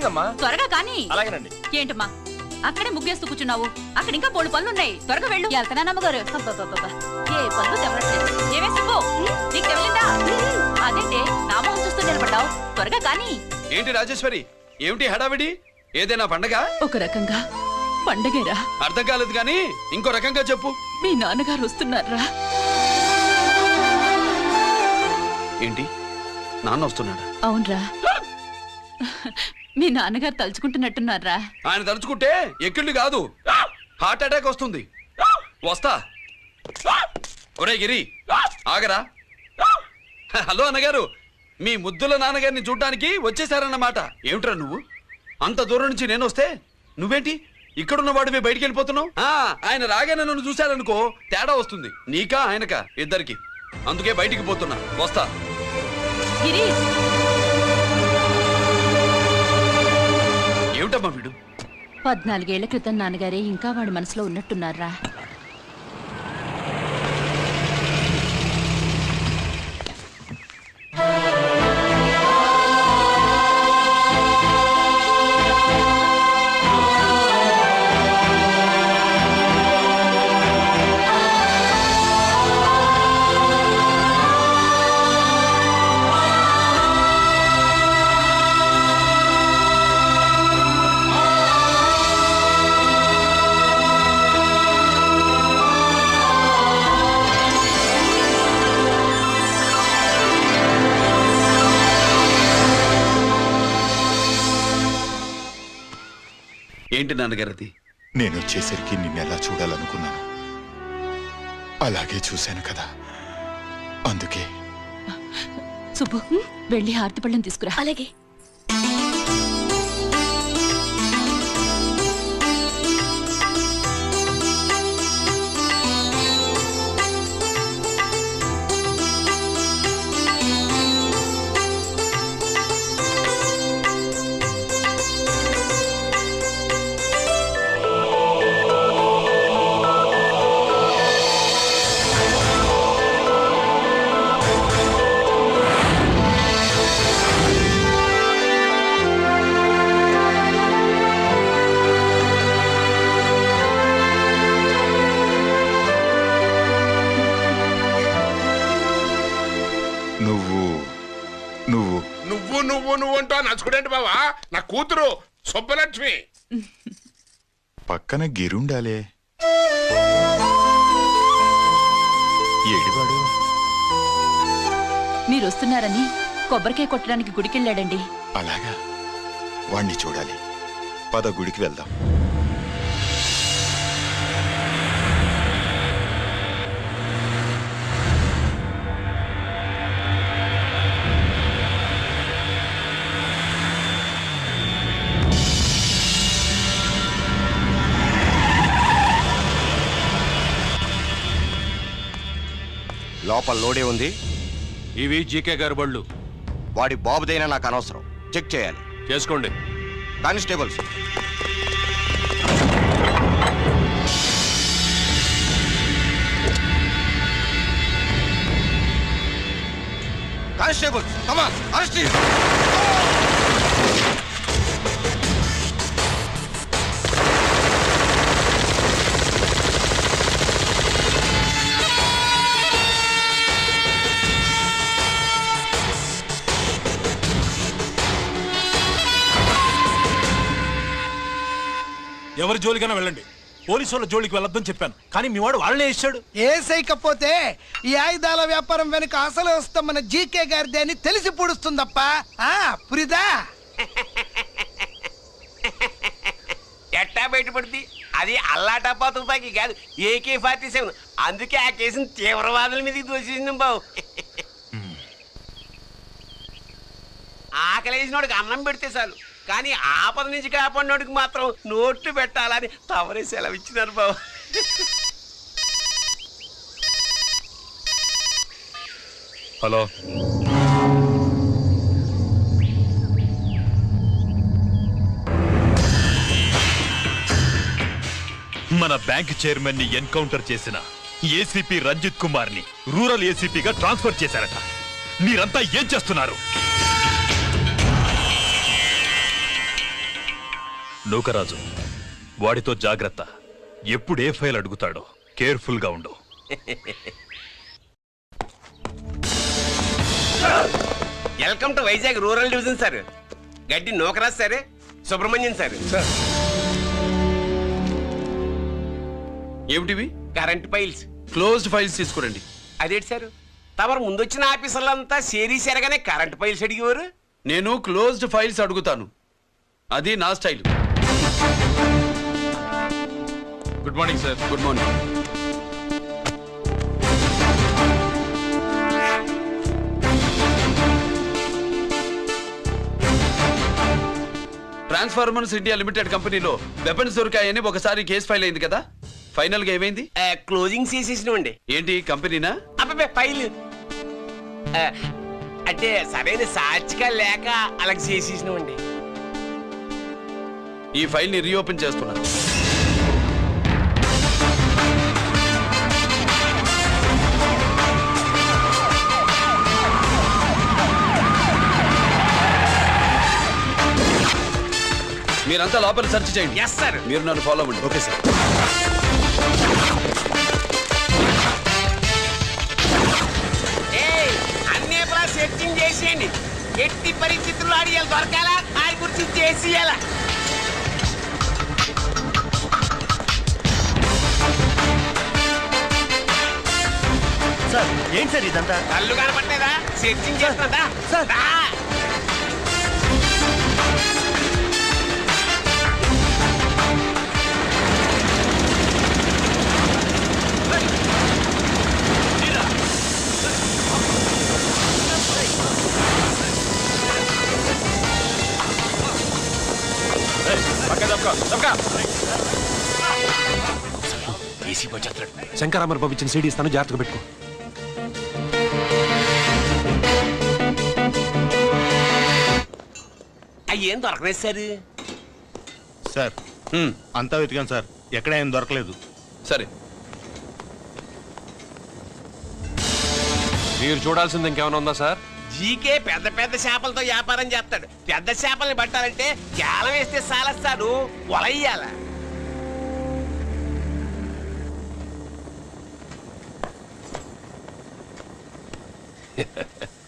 అయిపోయిందమ్మా త్వరగా కానీ. అలాగేనండి. ఏంటమ్మా? అక్కడే ముగ్గేస్తూ కూర్చున్నావు. అక్కడ ఇంకా బోళ్ళు పనులు ఉన్నాయి త్వరగా వెళ్ళు. వెళ్తానా నమ్మగారు. అబ్బబ్బబ్బబ్బా. ఏ పనులు తెవరట్లేదు ఏమే సుబ్బు? నీకు తెవలిందా అదేంటే నా మొహం చూస్తూ నిలబడ్డావు. త్వరగా కానీ. ఏంటి రాజేశ్వరి? ఏమిటి హడావిడి? ఏదైనా పండగ? ఒక రకంగా పండగేరా. అర్థం కాలేదు కానీ ఇంకో రకంగా చెప్పు. మీ నాన్నగారు వస్తున్నారా? ఏంటి? నాన్న వస్తున్నాడా? అవునరా. మీ నాన్నగారు తలుచుకుంటున్నట్టున్నారా? ఆయన తలుచుకుంటే ఎక్కిళ్ళు కాదు. హార్ట్ అటాక్ వస్తుంది. వస్తా. ఒరే గిరి ఆగరా. హలో అన్నగారు మీ ముద్దుల నాన్నగారిని చూడ్డానికి వచ్చేసారన్నమాట. ఏమిట్రా నువ్వు? అంత దూరం నుంచి నేను వస్తే నువ్వేంటి? ఇక్కడున్న వాడివి బయటికి వెళ్ళిపోతున్నావు? ఆయన రాగానే నన్ను చూశారనుకో తేడా వస్తుంది. నీకా ఆయనకా ఇద్దరికి. అందుకే బయటికి పోతున్నా. వస్తా. ఏమిటమ్మా వీడు? పద్నాలుగేళ్ళ క్రితం నాన్నగారే ఇంకా వాడి మనసులో ఉన్నట్టున్నారా? ఏంటి నాన్నగారు అది నేను వచ్చేసరికి నిన్నెలా చూడాలనుకున్నాను. అలాగే చూశాను కదా. అందుకే. సుబ్బు వెళ్ళి హారతి పళ్ళని తీసుకురా. అలాగే. నువ్వు నువ్వు. నువ్వు నువ్వు నువ్వు అంటూ నచ్చుకుడేంటి బావా? నా కూతురు సుబ్బలక్ష్మి. పక్కన గిరుండాలే. ఏడివాడు? మీరు వస్తున్నారని కొబ్బరికాయ కొట్టడానికి గుడికెళ్ళాడండి. అలాగా. వాణ్ణి చూడాలి. పద గుడికి వెళ్దాం. లోపల లోడే ఉంది. ఇవి జీకే గారి బళ్ళు. వాడి బాబుదైనా నాకు అనవసరం. చెక్ చేయాలి. చేసుకోండి. కానిస్టేబుల్స్. కానిస్టేబుల్స్ కమాన్ అరెస్ట్ ఎవరి జోలికైనా వెళ్ళండి. పోలీసు వాళ్ళ జోలికి వెళ్ళొద్దని చెప్పాను. కానీ మీ వాడు వాళ్ళనే ఇచ్చాడు. ఏసైకపోతే ఈ ఆయుధాల వ్యాపారం వెనుక అసలు వస్తాం మన జీకే గారిది అని తెలిసి పుడుస్తుందప్ప. ఆ పురిదా? ఎట్టా బయటపడుద్ది అది అల్లాటప్పా తుపాకీ కాదు ఏకే ఫార్టీ సెవెన్. అందుకే ఆ కేసుని తీవ్రవాదుల మీదకి దోషింది బావు ఆకలేసినోడికి అన్నం పెడితే చాలు. కానీ ఆపద నుంచి కాపాడినోడికి మాత్రం నోట్లు పెట్టాలని తవరే సెలవిచ్చినారు బాబు. హలో. మన బ్యాంక్ చైర్మన్ని ఎన్కౌంటర్ చేసిన ఏసీపీ రంజిత్ కుమార్ని రూరల్ ఏసీపీగా ట్రాన్స్ఫర్ చేశారట. మీరంతా ఏం చేస్తున్నారు? నూకరాజు వాడితో జాగ్రత్త. ఎప్పుడు ఏ ఫైల్ అడుగుతాడో కేర్ఫుల్గా ఉండు. Welcome to Vizag rural division sir. Gaddi Nookaraj sir Subrahmanyam sir. ఏమిటివి? Current files. Closed files తీసుకురండి. అదేంటి సార్? తమరు ముందొచ్చిన ఆఫీసర్లంతా సేరీ సెరగానే కరెంట్ ఫైల్స్ అడిగేవారు? నేను క్లోజ్డ్ ఫైల్స్ అడుగుతాను. అది నా style. Good morning sir good morning transformers India limited కంపెనీలో వెపన్స్ దొరికాయని ఒకసారి కేసు ఫైల్ అయింది కదా? ఫైనల్గా ఏమైంది? క్లోజింగ్ చేసేసినవండి. ఏంటి కంపెనీనా? అబ్బాయి ఫైల్ అంటే సరైన సాక్షిగా లేక అలా చేసేసినవండి. ఈ ఫైల్ని రీఓపెన్ చేస్తున్నా. మీరంతా లోపల సెర్చ్ చేయండి. ఎస్ సార్ మీరు నన్ను ఫాలో అవ్వండి. ఓకే సార్ అన్ని ఎప్పుడా సెట్టింగ్ చేసేయండి. ఎట్టి పరిస్థితుల్లో అడిగాలి దొరకాలా? ఆయన గురించి చేసేయాలా? సార్ ఏంటి సార్ ఇదంతా? కళ్ళు కనపట్టలేదా సెట్టింగ్ చేస్తున్నదా? సార్. శంకరామర్ బాబు ఇచ్చిన సీడీ ఇస్తాను జాగ్రత్తగా పెట్టుకో. అయ్యి దొరకలేదు సార్? సార్ హ్మ్, అంతా వెతికాను సార్. ఎక్కడ ఏం దొరకలేదు. సరే. మీరు చూడాల్సింది ఇంకేమైనా ఉందా సార్? జీకే పెద్ద పెద్ద చేపలతో వ్యాపారం చేస్తాడు. పెద్ద చేపల్ని పట్టాలంటే కేలం వేస్తే సాలస్తాడు వలయ్యాల Boy,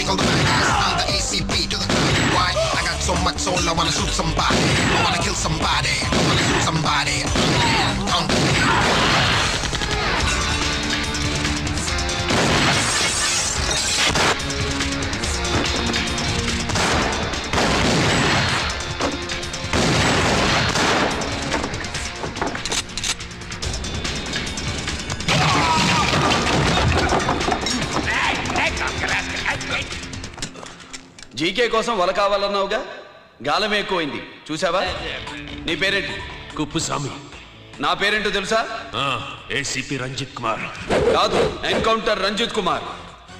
The. I'm the ACP to the top. Why? I got so much soul, I wanna shoot somebody. I wanna kill somebody. I wanna shoot somebody. కోసం వల కావాలన్నావుగా? గాలం ఎక్కువైంది. చూసావా నీ పేరేంటి? కుప్పుస్వామి. నా పేరేంటో తెలుసా? ఏసీపీ రంజిత్ కుమార్. కాదు ఎన్కౌంటర్ రంజిత్ కుమార్.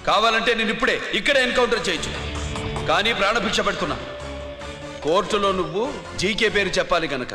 కావాలంటే నేను ఇప్పుడే ఇక్కడే ఎన్కౌంటర్ చేయొచ్చు. కానీ ప్రాణభిక్ష పెడుతున్నా. కోర్టులో నువ్వు జీకే పేరు చెప్పాలి గనక.